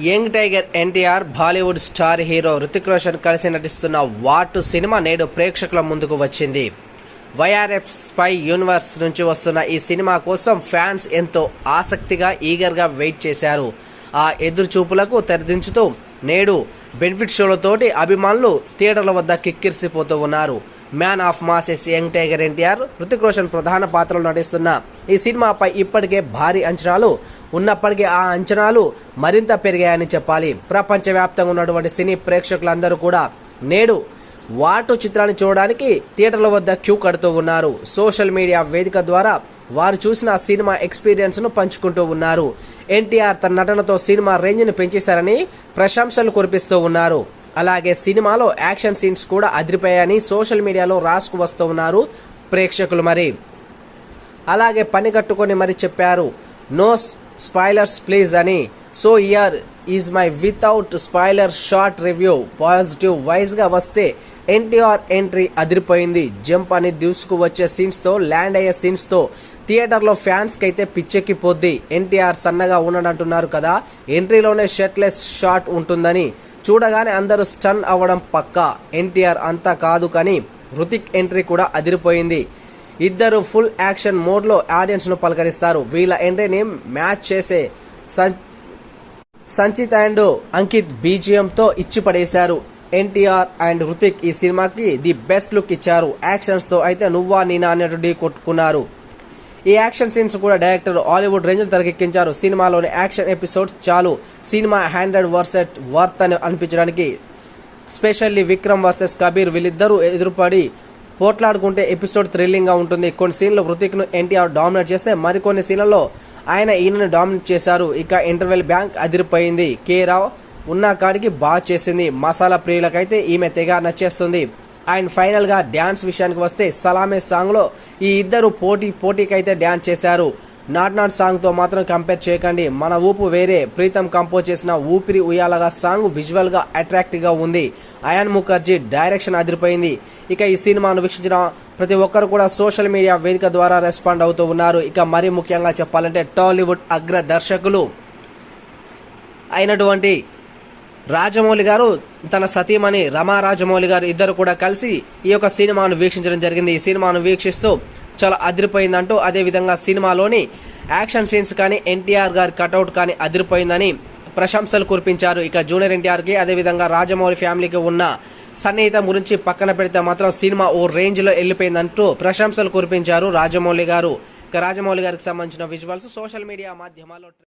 Young tiger NTR Bollywood star hero Hrithik Roshan కలిసి నటిస్తున్న వాటు cinema నేడు ప్రేక్షకుల ముందుకు వచ్చింది. వైఆర్ఎఫ్ స్పై యూనివర్స్ నుంచి వస్తున్న ఈ సినిమా కోసం ఫ్యాన్స్ ఎంతో ఆసక్తిగా ఈగర్గా వెయిట్ చేశారు. ఆ ఎదురుచూపులకు తెరదించుతూ నేడు బెనిఫిట్ షోలతోటి అభిమానులు థియేటర్ల వద్ద కిక్కిరిసిపోతూ ఉన్నారు. Man of masses young tiger NTR Hrithik Roshan ప్రధాన పాత్రలో నటిస్తున్న ఈ సినిమాపై ఇప్పటికే భారీ అంచనాలు. ఉన్నప్పటికీ ఆ అంచనాలు మరింత పెరిగాయని చెప్పాలి. ప్రపంచవ్యాప్తంగా ఉన్నటువంటి సినీ ప్రేక్షకులందరూ కూడా నేడు వాటు చిత్రాన్ని చూడడానికి థియేటర్ల వద్ద క్యూ కడుతూ ఉన్నారు. సోషల్ మీడియా వేదిక ద్వారా వారు చూసిన సినిమా ఎక్స్పీరియన్స్ను పంచుకుంటూ ఉన్నారు. ఎన్టీఆర్ తన నటనతో సినిమా రేంజ్ను పెంచేశారని ప్రశంసలు కురిపిస్తూ ఉన్నారు. అలాగే సినిమాలో యాక్షన్ సీన్స్ కూడా అదిరిపోయాయని సోషల్ మీడియాలో రాసుకు వస్తూ ఉన్నారు ప్రేక్షకులు మరి. అలాగే పని కట్టుకొని మరి చెప్పారు నో స్పాయిలర్స్ ప్లీజ్ అని. So here is my without spoiler short review. Positive వైజ్గా వస్తే ఎన్టీఆర్ ఎంట్రీ అదిరిపోయింది. జంప్ అని దూసుకు వచ్చే సీన్స్తో ల్యాండ్ అయ్యే సీన్స్తో థియేటర్లో ఫ్యాన్స్కి అయితే పిచ్చెక్కిపోద్ది. ఎన్టీఆర్ సన్నగా ఉన్నాడంటున్నారు కదా. ఎంట్రీలోనే షర్ట్లెస్ షాట్ ఉంటుందని. చూడగానే అందరూ స్టన్ అవ్వడం పక్కా. ఎన్టీఆర్ అంతా కాదు కానీ హృతిక్ ఎంట్రీ కూడా అదిరిపోయింది. ఇద్దరు ఫుల్ యాక్షన్ మోడ్లో ఆడియన్స్ను పలకరిస్తారు. వీళ్ళ ఎంట్రీని మ్యాచ్ చేసే సంచిత్ అండ్ అంకిత్ బీజిఎంతో ఇచ్చి పడేశారు ఎన్టీఆర్ అండ్ హృతిక్ ఈ సినిమాకి ది బెస్ట్ లుక్ ఇచ్చారు. యాక్షన్స్తో అయితే నువ్వా నేనా అన్నట్టు ఢీ కొట్టుకున్నారు. ఈ యాక్షన్ సీన్స్ కూడా డైరెక్టర్ హాలీవుడ్ రేంజ్లు తెరకెక్కించారు. సినిమాలోని యాక్షన్ ఎపిసోడ్స్ చాలు. సినిమా హండ్రెడ్ వర్సెట్ వర్త్ అని అనిపించడానికి స్పెషల్లీ విక్రమ్ వర్సెస్ కబీర్ వీళ్ళిద్దరూ ఎదురుపడి పోట్లాడుకుంటే ఎపిసోడ్ థ్రిల్లింగ్గా ఉంటుంది. కొన్ని సీన్లు హృతిక్ను ఎన్టీఆర్ డామినేట్ చేస్తే మరికొన్ని సీన్లలో ఆయన ఈయనను డామినేట్ చేశారు. ఇక ఇంటర్వెల్ బ్యాంక్ అదిరిపోయింది. కే రావు ఉన్న కాడికి బాగా చేసింది. మసాలా ప్రియులకైతే ఈమె తెగ నచ్చేస్తుంది. అండ్ ఫైనల్గా డ్యాన్స్ విషయానికి వస్తే సలామే సాంగ్లో ఈ ఇద్దరు పోటీ పోటీకైతే డ్యాన్స్ చేశారు. నాట్ నాట్ సాంగ్తో మాత్రం కంపేర్ చేయకండి. మన ఊపు వేరే. ప్రీతం కంపోజ్ చేసిన ఊపిరి ఉయ్యాలగా సాంగ్ విజువల్గా అట్రాక్టివ్గా ఉంది. అయాన్ ముఖర్జీ డైరెక్షన్ అదిరిపోయింది. ఇక ఈ సినిమాను వీక్షించిన ప్రతి ఒక్కరు కూడా సోషల్ మీడియా వేదిక ద్వారా రెస్పాండ్ అవుతూ ఉన్నారు. ఇక మరీ ముఖ్యంగా చెప్పాలంటే టాలీవుడ్ అగ్ర దర్శకులు అయినటువంటి రాజమౌళి గారు తన సతీమణి రమా రాజమౌళి గారు ఇద్దరు కూడా కలిసి ఈ యొక్క సినిమాను వీక్షించడం జరిగింది. ఈ సినిమాను వీక్షిస్తూ చాలా అదిరిపోయిందంటూ అదేవిధంగా సినిమాలోని యాక్షన్ సీన్స్ కానీ ఎన్టీఆర్ గారి కటౌట్ కానీ అదిరిపోయిందని ప్రశంసలు కురిపించారు. ఇక జూనియర్ ఎన్టీఆర్కి అదేవిధంగా రాజమౌళి ఫ్యామిలీకి ఉన్న సన్నిహితం గురించి పక్కన పెడితే మాత్రం సినిమా ఓ రేంజ్లో వెళ్ళిపోయిందంటూ ప్రశంసలు కురిపించారు రాజమౌళి గారు. ఇక రాజమౌళి గారికి సంబంధించిన విజువల్స్ సోషల్ మీడియా మాధ్యమాల్లో